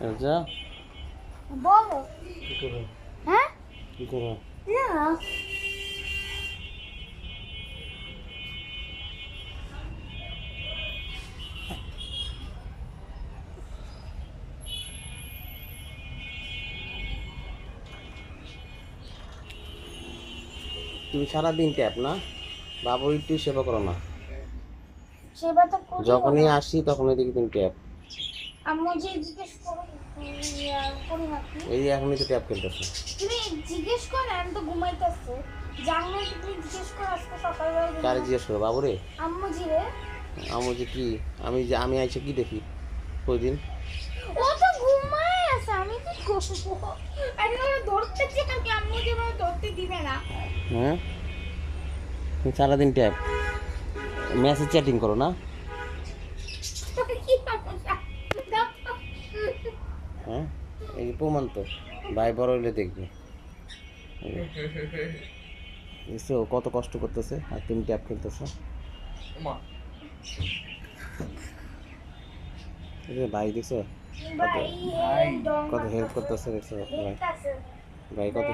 যা বলো। কি করো? হ্যাঁ? কি করো? না। তুমি সারাদিন ট্যাপ না? বাবুর একটু সেবা করো না। সেবা তো যখনই আসি তখন এদিকে তুমি ট্যাপ। আম্মু যে জিজ্ঞেস করো এই এখনই তো ট্যাপ খেলতেছো। তুমি জিজ্ঞেস কর আমি তো ঘুমাইতেছে। জানো তুমি জিজ্ঞেস করো আজকে সকালবেলা কারে জিজ্ঞেস করো বাবুরে আম্মু জি রে। আমি যে কি? আমি যে আমি আইসে কি দেখি? ওই দিন ও তো ঘুমায় আছে আমি কি করব? আমি ওরা ধরতে চাই কালকে আম্মু যে আমাকে ধরতে দিবে না। হ্যাঁ? তুমি সারাদিন ট্যাপ। মেসেজ চ্যাটিং করো না। কি সমস্যা? দাও তো। হ্যাঁ এই যে প্রমাণ তো ভাই বড় হইলে দেখবে। দেখছ ও কত কষ্ট করতেছে আর তুমি ট্যাপ খেলতেছো। এই যে ভাই দেখছ? ভাই কত হেল্প করতেছে দেখছ? ভাই। ভাই কত